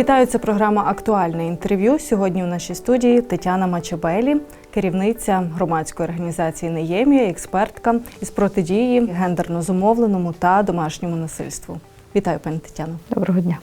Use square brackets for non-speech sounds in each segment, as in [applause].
Вітаю, це програма Актуальне інтерв'ю. Сьогодні у нашій студії Тетяна Мачебелі, керівниця громадської організації Неємія, експертка із протидії гендерно зумовленому та домашньому насильству. Вітаю, пані Тетяно. Доброго дня.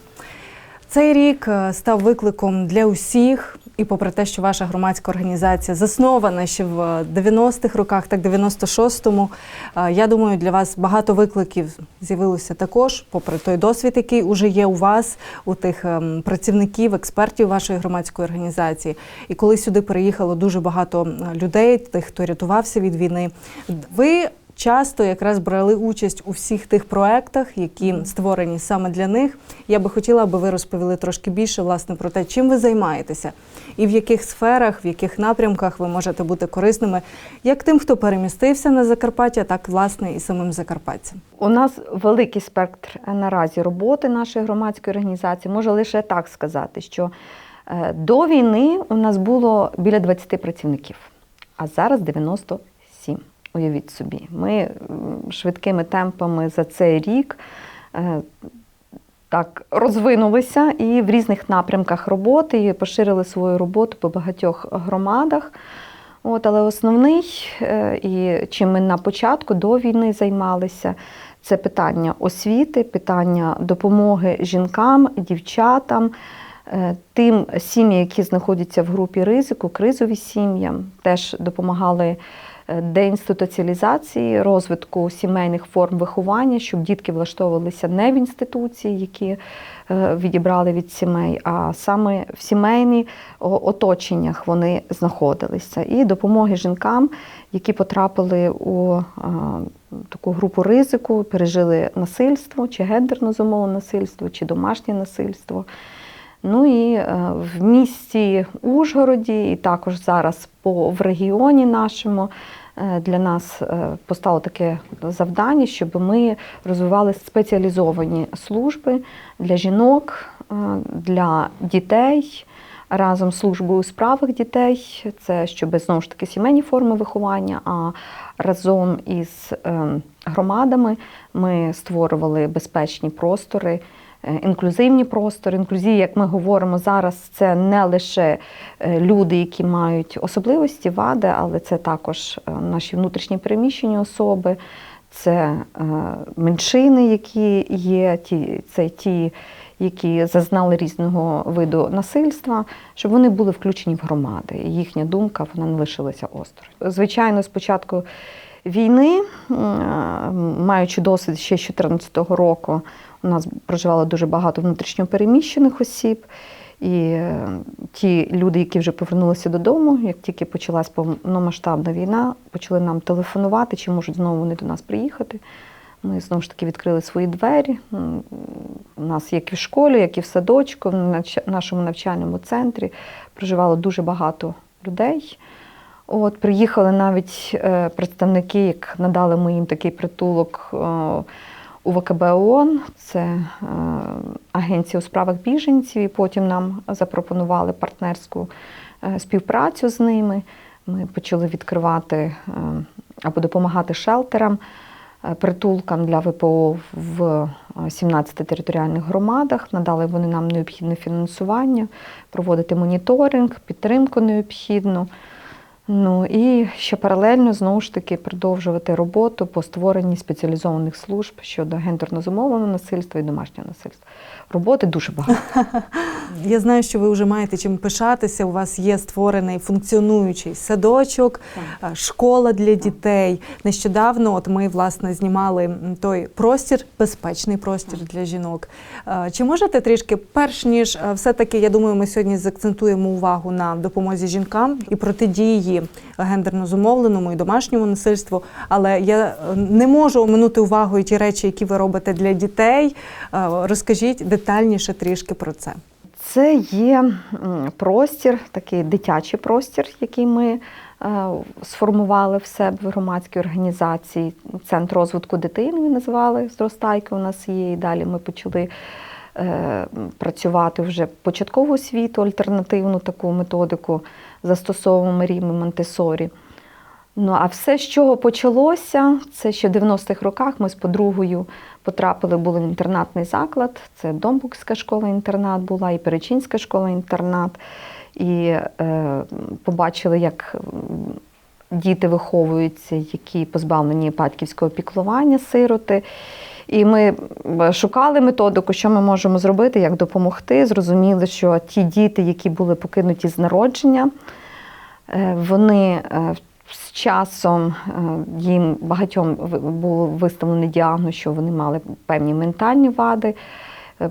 Цей рік е, став викликом для усіх, і попри те, що ваша громадська організація заснована ще в 90-х роках, так 96-му, е, я думаю, для вас багато викликів з'явилося також, попри той досвід, який уже є у вас, у тих ем, працівників, експертів вашої громадської організації. І коли сюди переїхало дуже багато е, людей, тих, хто рятувався від війни, ви часто якраз брали участь у всіх тих проектах, які створені саме для них. Я би хотіла, аби ви розповіли трошки більше власне про те, чим ви займаєтеся, і в яких сферах, в яких напрямках ви можете бути корисними як тим, хто перемістився на Закарпаття, так власне і самим закарпатцям. У нас великий спектр е, наразі роботи нашої громадської організації. Можу лише так сказати, що е, до війни у нас було біля 20 працівників, а зараз 97. Уявіть собі, ми швидкими темпами за цей рік е, так розвинулися і в різних напрямках роботи і поширили свою роботу по багатьох громадах. От, але основний, е, і чим ми на початку до війни займалися, це питання освіти, питання допомоги жінкам, дівчатам, е, тим сім'ям, які знаходяться в групі ризику, кризові сім'ям, теж допомагали деінституціалізації, розвитку сімейних форм виховання, щоб дітки влаштовувалися не в інституції, які е, відібрали від сімей, а саме в сімейні оточеннях вони знаходилися. І допомоги жінкам, які потрапили у е, таку групу ризику, пережили насильство, чи гендерно зумовлене насильство, чи домашнє насильство. Ну і е, в місті Ужгороді, і також зараз по в регіоні нашому для нас е, постало таке завдання, щоб ми розвивали спеціалізовані служби для жінок, е, для дітей. Разом з службою у справах дітей, це щоб знову ж таки сімейні форми виховання. А разом із е, громадами ми створювали безпечні простори, е, інклюзивні простори. Інклюзія, як ми говоримо зараз, це не лише е, люди, які мають особливості, вади, але це також е, наші внутрішні переміщені особи, це е, меншини, які є, це ті, які зазнали різного виду насильства, щоб вони були включені в громади. І їхня думка вона не лишилася осторонь. Звичайно, спочатку війни, маючи досвід ще з 2014 року, у нас проживало дуже багато внутрішньопереміщених осіб. І е, ті люди, які вже повернулися додому, як тільки почалась повномасштабна війна, почали нам телефонувати, чи можуть знову вони до нас приїхати. Ми знову ж таки відкрили свої двері. У нас як і в школі, як і в садочку, в нашому навчальному центрі проживало дуже багато людей. От, приїхали навіть е, представники, як надали ми їм такий притулок у ВКБ ООН, це е, Агенція у справах біженців, і потім нам запропонували партнерську е, співпрацю з ними. Ми почали відкривати е, або допомагати шелтерам, притулкам для ВПО в е, 17 територіальних громадах. Надали вони нам необхідне фінансування, проводити моніторинг, підтримку необхідну. Ну і ще паралельно знову ж таки продовжувати роботу по створенні спеціалізованих служб щодо гендерно зумовленого насильства і домашнього насильства. Роботи дуже багато. [laughs] Я знаю, що ви вже маєте чим пишатися. У вас є створений функціонуючий садочок, е, школа для дітей. Нещодавно, от ми власне знімали той простір, безпечний простір для жінок. Е, Чи можете трішки, перш ніж е, все-таки, я думаю, ми сьогодні закцентуємо увагу на допомозі жінкам і протидії гендерно зумовленому і домашньому насильству. Але я е, не можу оминути увагою ті речі, які ви робите для дітей. Е, Розкажіть детальніше трішки про це. Це є простір, такий дитячий простір, який ми е, сформували в себе в громадській організації. Центр розвитку дитини ми назвали зростайки. У нас є. І далі ми почали працювати вже початкову освіту, альтернативну таку методику застосовуємо Ріми Монтесорі. Ну, а все, з чого почалося, це ще в 90-х роках ми з подругою потрапили, були в інтернатний заклад. Це Домбукська школа-інтернат була, і Перечинська школа-інтернат. І е, побачили, як діти виховуються, які позбавлені батьківського піклування, сироти. І ми шукали методику, що ми можемо зробити, як допомогти. Зрозуміли, що ті діти, які були покинуті з народження, Е, Вони е, з часом е, їм багатьом ви- був виставлений діагноз, що вони мали певні ментальні вади.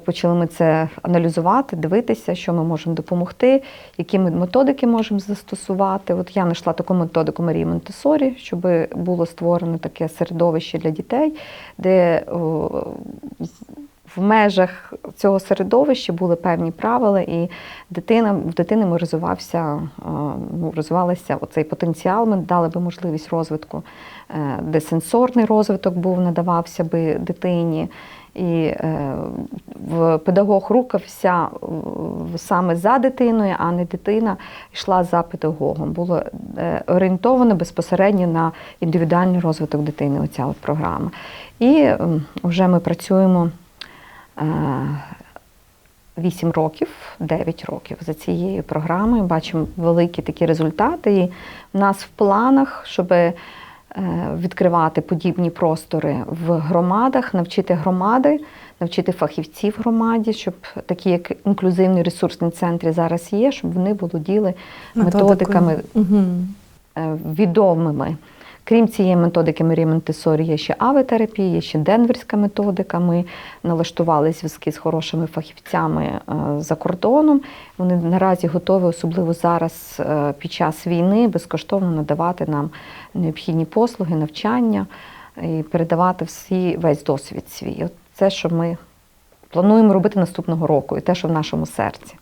Почали ми це аналізувати, дивитися, що ми можемо допомогти, які ми методики можемо застосувати. От я знайшла таку методику Марії Монтесорі, щоб було створено таке середовище для дітей, де в межах цього середовища були певні правила, і дитина в дитини розвивався, ну, розвивалася оцей потенціал. Ми дали би можливість розвитку, е, де сенсорний розвиток був, надавався би дитині. І е, педагог рухався е, саме за дитиною, а не дитина йшла за педагогом. Було е, орієнтовано безпосередньо на індивідуальний розвиток дитини. Оця от програма. І вже ми працюємо. 8 років, 9 років за цією програмою. Бачимо великі такі результати. І в нас в планах, щоб е, відкривати подібні простори в громадах, навчити громади, навчити фахівців громаді, щоб такі як інклюзивні ресурсні центри зараз є, щоб вони володіли методиками Угу. е, відомими. Крім цієї методики Марії Монтесорі, є ще авитерапія, є ще денверська методика. Ми налаштували зв'язки з хорошими фахівцями е, за кордоном. Вони наразі готові, особливо зараз е, під час війни, безкоштовно надавати нам необхідні послуги, навчання і передавати всі весь досвід свій. От це, що ми плануємо робити наступного року, і те, що в нашому серці.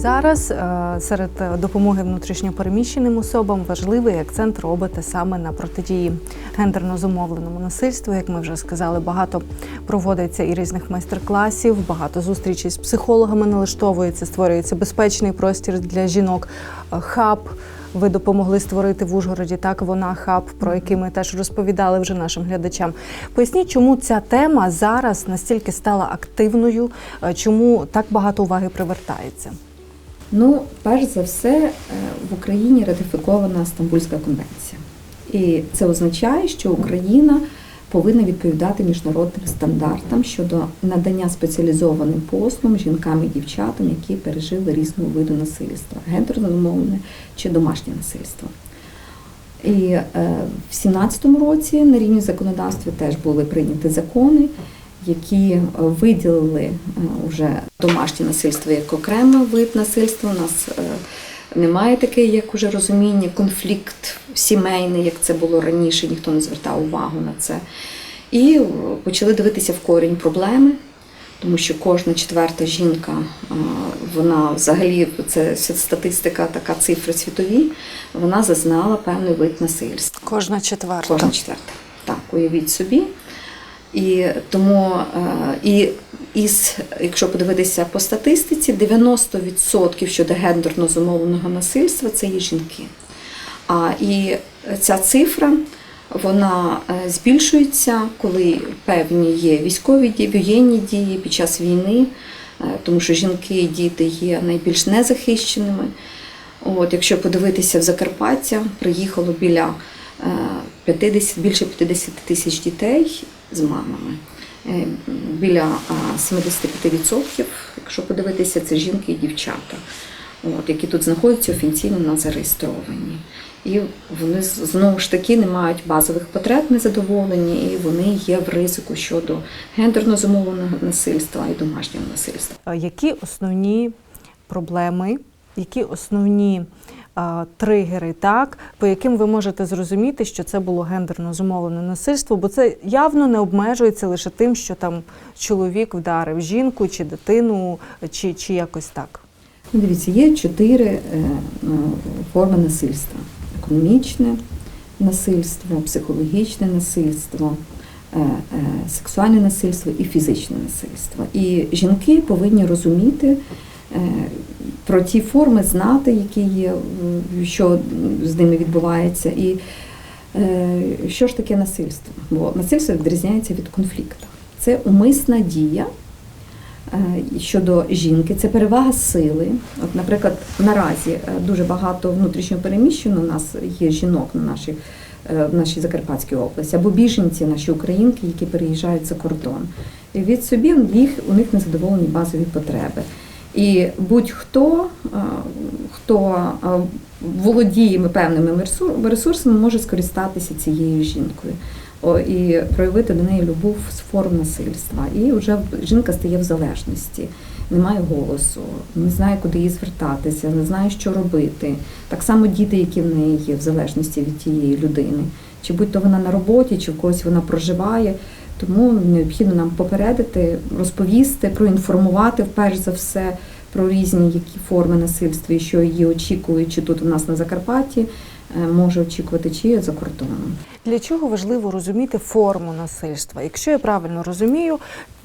Зараз е, серед допомоги внутрішньопереміщеним особам важливий акцент робите саме на протидії гендерно зумовленому насильству. Як ми вже сказали, багато проводиться і різних майстер-класів, багато зустрічей з психологами налаштовується, створюється безпечний простір для жінок. Е, Хаб ви допомогли створити в Ужгороді. Так вона хаб, про який ми теж розповідали вже нашим глядачам. Поясніть, чому ця тема зараз настільки стала активною, е, чому так багато уваги привертається. Ну, перш за все, е, в Україні ратифікована Стамбульська конвенція. І це означає, що Україна повинна відповідати міжнародним стандартам щодо надання спеціалізованим послугам жінкам і дівчатам, які пережили різного виду насильства, гендерно зумовлене чи домашнє насильство. І е, в 17-му році на рівні законодавства теж були прийняті закони, які е, виділили е, вже домашнє насильство як окремий вид насильства. У нас е, немає таке, як уже розуміння, конфлікт сімейний, як це було раніше, ніхто не звертав увагу на це. І почали дивитися в корінь проблеми. Тому що кожна четверта жінка, вона взагалі це статистика, така цифри світові, вона зазнала певний вид насильства. Кожна четверта. Кожна четверта. Так, уявіть собі. І тому, е, і із, якщо подивитися по статистиці, 90% щодо гендерно зумовленого насильства це є жінки. А і ця цифра вона е, збільшується, коли певні є військові дії, воєнні дії під час війни, е, тому що жінки і діти є найбільш незахищеними. От, якщо подивитися в Закарпаття, приїхало біля е, 50, більше 50 тисяч дітей з мамами. Е, Біля а, 75%, якщо подивитися, це жінки і дівчата, от, які тут знаходяться офіційно на зареєстровані. І вони знову ж таки не мають базових потреб незадоволені, і вони є в ризику щодо гендерно зумовленого насильства і домашнього насильства. Е, Які основні проблеми, які основні тригери, так, по яким ви можете зрозуміти, що це було гендерно зумовлене насильство, бо це явно не обмежується лише тим, що там чоловік вдарив жінку чи дитину, чи, чи якось так. Ну, Дивіться, є чотири е, е, форми насильства: економічне насильство, психологічне насильство, е, сексуальне насильство і фізичне насильство. І жінки повинні розуміти про ті форми, знати, які є, е, що з ними відбувається, і е, що ж таке насильство. Бо насильство відрізняється від конфлікту. Це умисна дія. Е, Щодо жінки, це перевага сили. От, наприклад, наразі е, дуже багато внутрішньопереміщено у нас є жінок на нашій, е, в нашій Закарпатській області, або біженці, наші українки, які переїжджають за кордон. І від собі їх, у них незадоволені базові потреби. І будь-хто, е, хто е, володіє певними ресур- ресурсами, може скористатися цією жінкою. І проявити до неї любов з форм насильства. І вже жінка стає в залежності, не має голосу, не знає, куди їй звертатися, не знає, що робити. Так само діти, які в неї є в залежності від тієї людини, чи будь-то вона на роботі, чи в когось вона проживає. Тому необхідно нам попередити, розповісти, проінформувати вперше за все про різні які форми насильства і що її очікують, чи тут у нас на Закарпатті е, може очікувати, чи за кордоном. Для чого важливо розуміти форму насильства? Якщо я правильно розумію,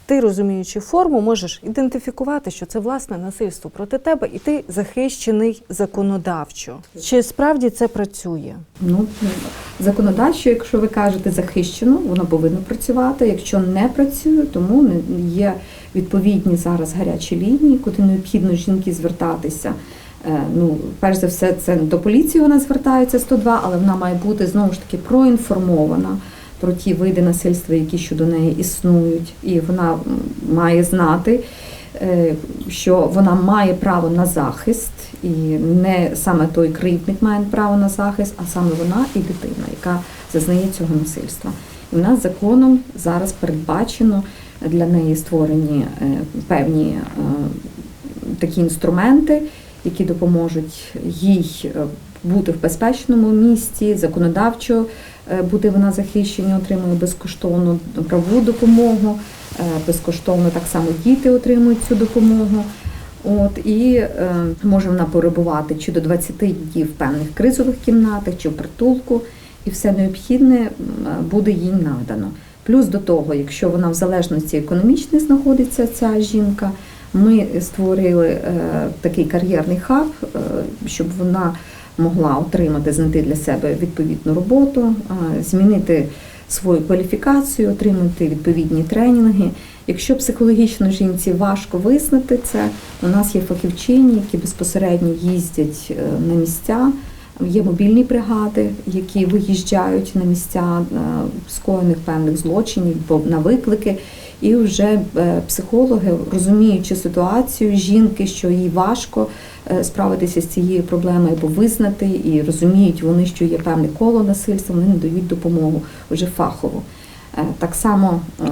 ти розуміючи форму, можеш ідентифікувати, що це власне насильство проти тебе, і ти захищений законодавчо. Чи справді це працює? Ну, законодавчо, якщо ви кажете захищено, воно повинно працювати. Якщо не працює, тому не- є відповідні зараз гарячі лінії, куди необхідно жінки звертатися. Е, Ну, перш за все, це до поліції вона звертається 102, але вона має бути знову ж таки проінформована про ті види насильства, які щодо неї існують, і вона має знати, е, що вона має право на захист, і не саме той кривдник має право на захист, а саме вона і дитина, яка зазнає цього насильства. І в нас законом зараз передбачено для неї створені е, певні е, такі інструменти, які допоможуть їй бути в безпечному місці, законодавчо е, буде вона захищена, отримує безкоштовну правову допомогу, е, безкоштовно так само діти отримують цю допомогу. От і е, може вона перебувати чи до 20 днів в певних кризових кімнатах, чи в притулку, і все необхідне буде їй надано. Плюс до того, якщо вона в залежності економічній знаходиться ця жінка, ми створили такий кар'єрний хаб, щоб вона могла отримати, знайти для себе відповідну роботу, змінити свою кваліфікацію, отримати відповідні тренінги. Якщо психологічно жінці важко визнати це, у нас є фахівчині, які безпосередньо їздять е, на місця. Є мобільні бригади, які виїжджають на місця е, скоєних певних злочинів на виклики. І вже е, психологи, розуміючи ситуацію жінки, що їй важко е, справитися з цією проблемою або визнати, і розуміють вони, що є певне коло насильства, вони надають допомогу вже фахову. Е, Так само е,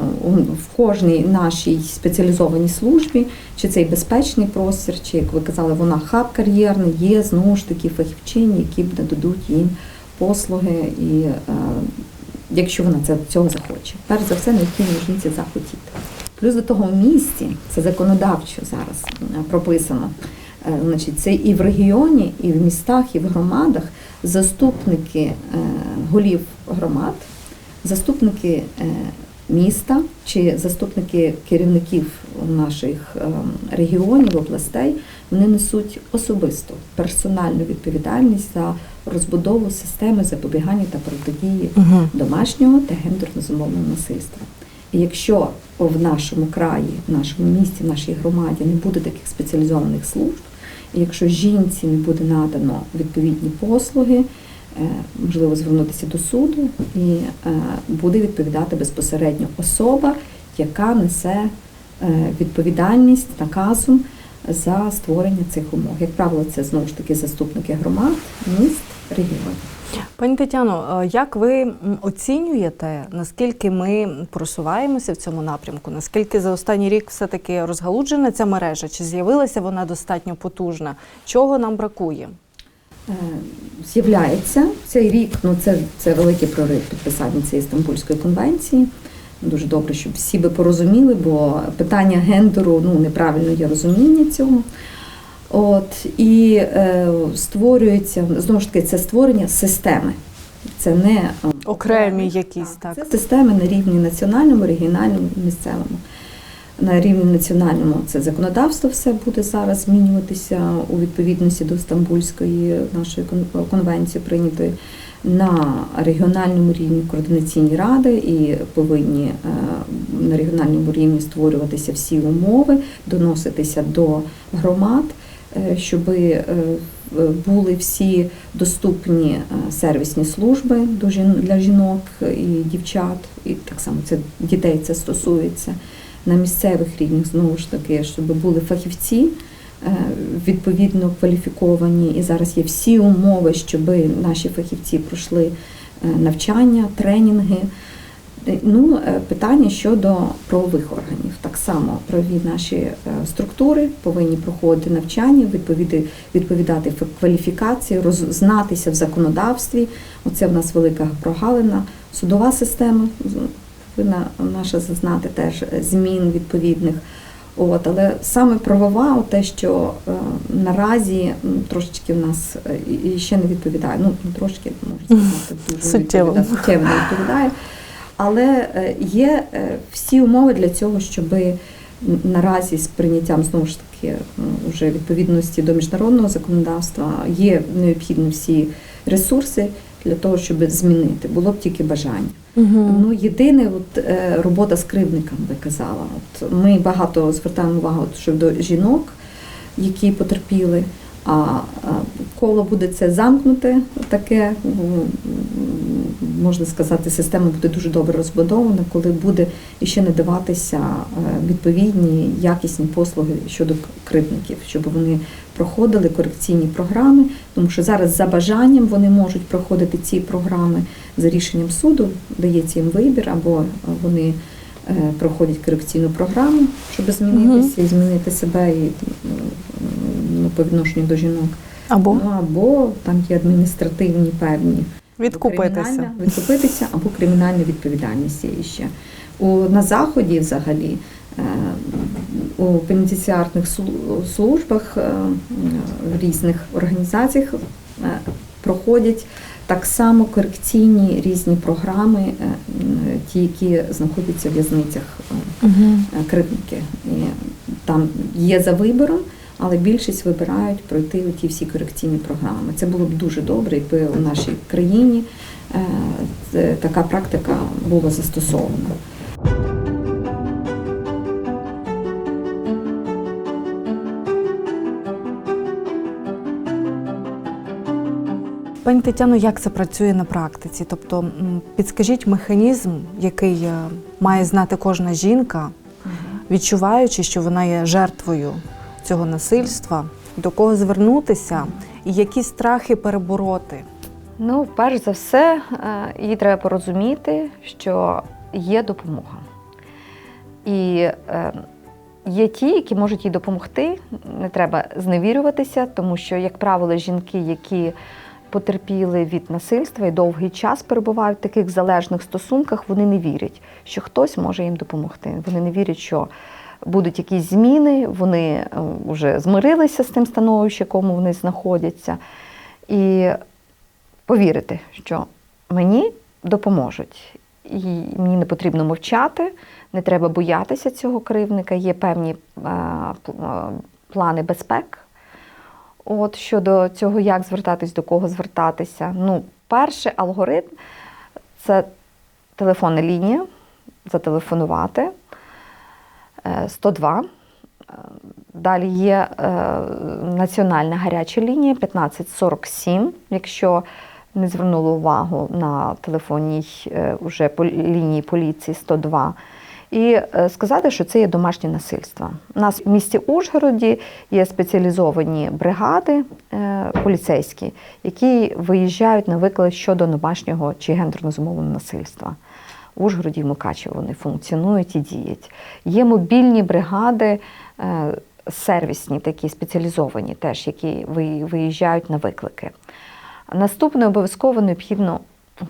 в кожній нашій спеціалізованій службі, чи цей безпечний простір, чи як ви казали, вона хаб кар'єрний, є знову ж таки фахівчині, які нададуть їм послуги, і е, якщо вона це цього захоче. Перш за все, необхідно жінці захотіти. Плюс до того в місті, це законодавчо зараз прописано. Значить, це і в регіоні, і в містах, і в громадах заступники голів громад, заступники е, міста чи заступники керівників наших е, регіонів, областей, вони несуть особисто персональну відповідальність за розбудову системи запобігання та протидії Угу. домашнього та гендерно зумовленого насильства. І якщо в нашому краї, в нашому місті, в нашій громаді не буде таких спеціалізованих служб, і якщо жінці не буде надано відповідні послуги, можливо звернутися до суду, і е, буде відповідати безпосередньо особа, яка несе е, відповідальність наказом за створення цих умов. Як правило, це знову ж таки заступники громад, міст, регіонів. Пані Тетяно, е, як ви оцінюєте, наскільки ми просуваємося в цьому напрямку? Наскільки за останній рік все-таки розгалуджена ця мережа? Чи з'явилася вона достатньо потужна? Чого нам бракує? Е, з'являється цей рік. Ну це, це великий прорив підписання цієї Стамбульської конвенції. Дуже добре, щоб всі би порозуміли, бо питання гендеру ну неправильно є розуміння цього. От і е, створюється знову ж таки це створення системи. Це не е, Окремі якісь, так. так. Це системи на рівні національному, регіональному, місцевому. На рівні національному це законодавство все буде зараз змінюватися у відповідності до Стамбульської нашої конвенції прийнятої. На регіональному рівні координаційні ради і повинні е, на регіональному рівні створюватися всі умови, доноситися до громад, е, щоб були всі доступні е, сервісні служби для жінок і дівчат, і так само це дітей це стосується на місцевих рівнях знову ж таки, щоб були фахівці е, відповідно кваліфіковані. І зараз є всі умови, щоб наші фахівці пройшли е, навчання, тренінги. Ну, е, питання щодо правових органів. Так само правові наші структури повинні проходити навчання, відповідати кваліфікації, рознатися в законодавстві. Оце в нас велика прогалина. Судова система повинна наша зазнати теж змін відповідних. От, але саме правова, те, що е, наразі трошечки в нас е, і- ще не відповідає. Ну, не трошки можна сказати, дуже Суттєво. відповідає, суттєво не відповідає. Але е, є е, всі умови для цього, щоб наразі з прийняттям знову ж таки м, уже відповідності до міжнародного законодавства є необхідні всі ресурси для того, щоб змінити. Було б тільки бажання. Угу. Ну, єдине, от е, робота з кривдником, ви казала. От ми багато звертаємо увагу щодо жінок, які потерпіли. А коло буде це замкнуте, таке можна сказати, система буде дуже добре розбудована, коли буде іще надаватися е, відповідні якісні послуги щодо кривдників, щоб вони проходили корекційні програми, тому що зараз за бажанням вони можуть проходити ці програми за рішенням суду, дається їм вибір, або вони е, проходять корекційну програму, щоб змінитися і змінити себе і по відношенню до жінок. Або Ну, або там є адміністративні певні відкупитися. відкупитися або кримінальна відповідальність є ще. У, на Заході взагалі е, у пенітенціарних службах е, в різних організаціях е, проходять так само корекційні різні програми, ті, які знаходяться в в'язницях Угу. І там є за вибором, але більшість вибирають пройти ті всі корекційні програми. Це було б дуже добре, якби у нашій країні е, така практика була застосована. Пані Тетяно, як це працює на практиці? Тобто, підскажіть механізм, який е, має знати кожна жінка, відчуваючи, що вона є жертвою цього насильства, до кого звернутися і які страхи перебороти. Ну, перш за все, е, їй треба порозуміти, що є допомога. І е, є ті, які можуть їй допомогти. Не треба зневірюватися, тому що, як правило, жінки, які потерпіли від насильства і довгий час перебувають в таких залежних стосунках, вони не вірять, що хтось може їм допомогти. Вони не вірять, що будуть якісь зміни, вони вже змирилися з тим становищем, в якому вони знаходяться. І повірити, що мені допоможуть. І мені не потрібно мовчати, не треба боятися цього кривника. Є певні е, е, плани безпек. От щодо цього, як звертатись, до кого звертатися. Ну, перший алгоритм це телефонна лінія, зателефонувати е, 102. Е, Далі є е, національна гаряча лінія 1547. Якщо не звернули увагу на телефонній е, уже лінії поліції 102. І е, сказати, що це є домашнє насильство. У нас в місті Ужгороді є спеціалізовані бригади поліцейські, які виїжджають на виклик щодо домашнього чи гендерно зумовленого насильства. В Ужгороді і Мукачево вони функціонують і діють. Є мобільні бригади, е, сервісні, такі спеціалізовані, теж, які ви- виїжджають на виклики. Наступне обов'язково необхідно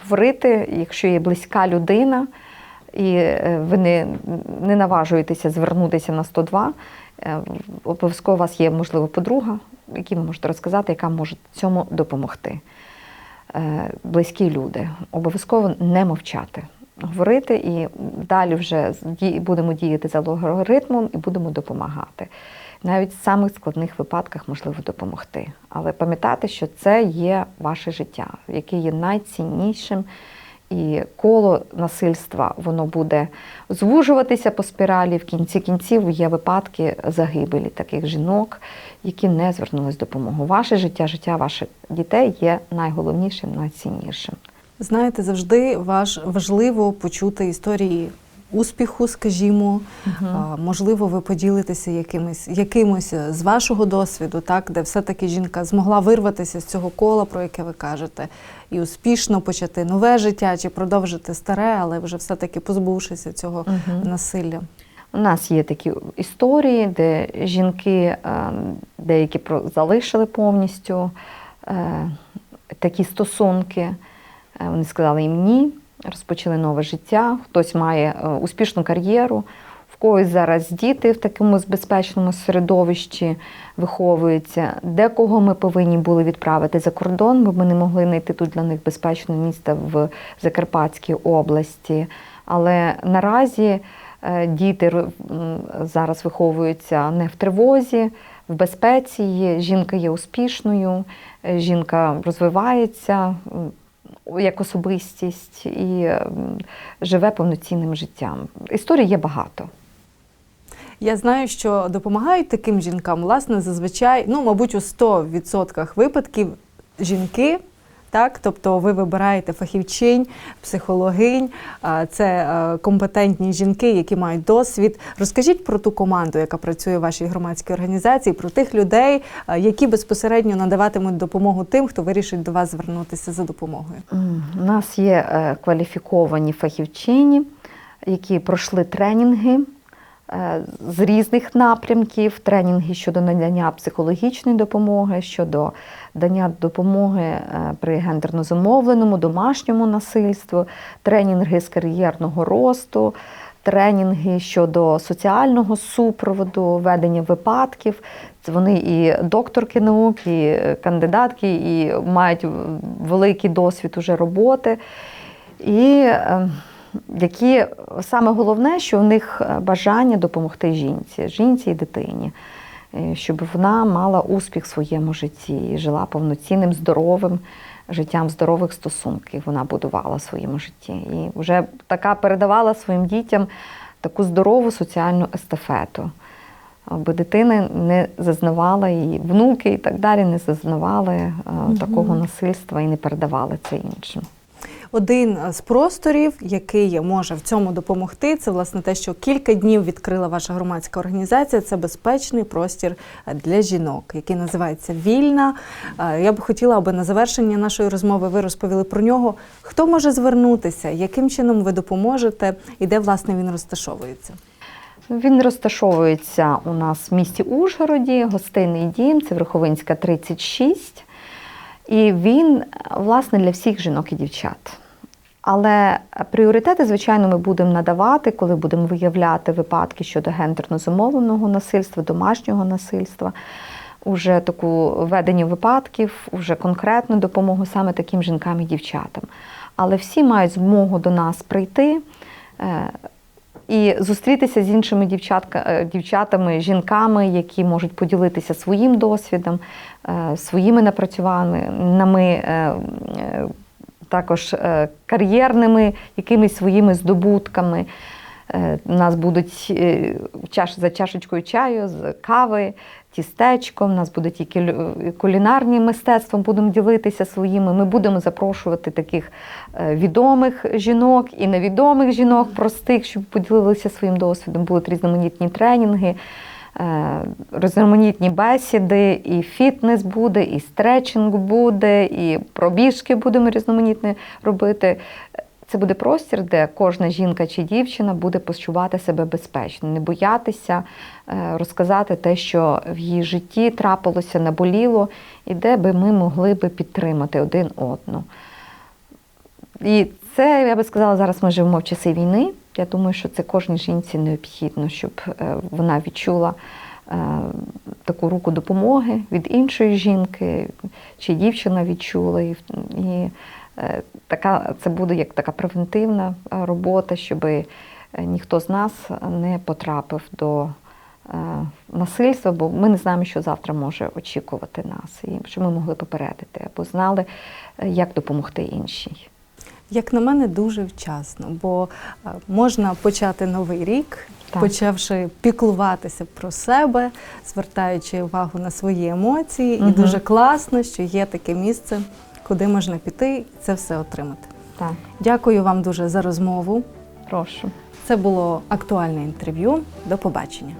говорити, якщо є близька людина, і е, ви не, не наважуєтеся звернутися на 102, е, обов'язково у вас є, можливо, подруга, якій ви можете розказати, яка може цьому допомогти. близькі люди. Обов'язково не мовчати. Говорити і далі вже будемо діяти за алгоритмом і будемо допомагати. Навіть в самих складних випадках можливо допомогти. Але пам'ятати, що це є ваше життя, яке є найціннішим, і коло насильства воно буде звужуватися по спіралі. В кінці кінців є випадки загибелі таких жінок, які не звернулись допомогу. Ваше життя, життя ваших дітей є найголовнішим, найціннішим. Знаєте, завжди важ, важливо почути історії успіху, скажімо. А, можливо, ви поділитеся якимось, якимось з вашого досвіду, так, де все-таки жінка змогла вирватися з цього кола, про яке ви кажете, і успішно почати нове життя чи продовжити старе, але вже все-таки позбувшися цього насилля. У нас є такі історії, де жінки деякі залишили повністю е, такі стосунки. Е, Вони сказали їм ні, розпочали нове життя. Хтось має е, успішну кар'єру, в когось зараз діти в такому безпечному середовищі виховуються. Декого ми повинні були відправити за кордон, бо ми не могли знайти тут для них безпечне місце в Закарпатській області. Але наразі е, діти зараз виховуються не в тривозі, в безпеці. Є, жінка є успішною, жінка розвивається як особистість і живе повноцінним життям. Історій є багато. Я знаю, що допомагають таким жінкам, власне, зазвичай, ну, мабуть, у 100% випадків жінки. Так, тобто ви вибираєте фахівчинь, психологинь, це е, компетентні жінки, які мають досвід. Розкажіть про ту команду, яка працює в вашій громадській організації, про тих людей, які безпосередньо надаватимуть допомогу тим, хто вирішить до вас звернутися за допомогою. У нас є е, кваліфіковані фахівчині, які пройшли тренінги з різних напрямків, тренінги щодо надання психологічної допомоги, щодо надання допомоги е, при гендерно замовленому, домашньому насильству, тренінги з кар'єрного росту. Тренінги щодо соціального супроводу, ведення випадків. Вони і докторки наук, і е, кандидатки, і мають великий досвід уже роботи. І е, які саме головне, що в них е, бажання допомогти жінці, жінці і дитині, е, щоб вона мала успіх в своєму житті і жила повноцінним, здоровим життям здорових стосунків. Вона будувала в своєму житті. І вже така передавала своїм дітям таку здорову соціальну естафету. Аби дитина не зазнавала, і внуки і так далі не зазнавали е, такого насильства і не передавали це іншим. Один з просторів, який може в цьому допомогти, це власне те, що кілька днів відкрила ваша громадська організація. Це безпечний простір для жінок, який називається Вільна. Е, Я б хотіла, аби на завершення нашої розмови ви розповіли про нього. Хто може звернутися, яким чином ви допоможете і де власне він розташовується? Він розташовується у нас в місті Ужгороді, гостинний дім, це Верховинська 36. І він, власне, для всіх жінок і дівчат. Але пріоритети, звичайно, ми будемо надавати, коли будемо виявляти випадки щодо гендерно замовленого насильства, домашнього насильства, уже таку ведення випадків, уже конкретну допомогу саме таким жінкам і дівчатам. Але всі мають змогу до нас прийти. е, і зустрітися з іншими дівчатка, е, дівчатами, жінками, які можуть поділитися своїм досвідом, е, своїми напрацюваннями, також е, кар'єрними якимись своїми здобутками. Е, У нас будуть е, за чашечкою чаю, з кави, тістечком, у нас будуть і кулінарні мистецтвом, будемо ділитися своїми. Ми будемо запрошувати таких відомих жінок і невідомих жінок, простих, щоб поділилися своїм досвідом. Будуть різноманітні тренінги, різноманітні бесіди, і фітнес буде, і стретчинг буде, і пробіжки будемо різноманітні робити. Це буде простір, де кожна жінка чи дівчина буде почувати себе безпечно, не боятися е, розказати те, що в її житті трапилося, наболіло, і де би ми могли би підтримати один одну. І це, я би сказала, зараз ми живемо в часи війни. Я думаю, що це кожній жінці необхідно, щоб е, вона відчула е, таку руку допомоги від іншої жінки, чи дівчина відчула. І, і е, така, це буде як така превентивна робота, щоб ніхто з нас не потрапив до насильства, бо ми не знаємо, що завтра може очікувати нас, і щоб ми могли попередити або знали, як допомогти іншій. Як на мене, дуже вчасно, бо е, можна почати новий рік, Так. почавши піклуватися про себе, звертаючи увагу на свої емоції. Мгм. І дуже класно, що є таке місце, куди можна піти і це все отримати. Так, Дякую вам дуже за розмову. прошу. Це було актуальне інтерв'ю. До побачення.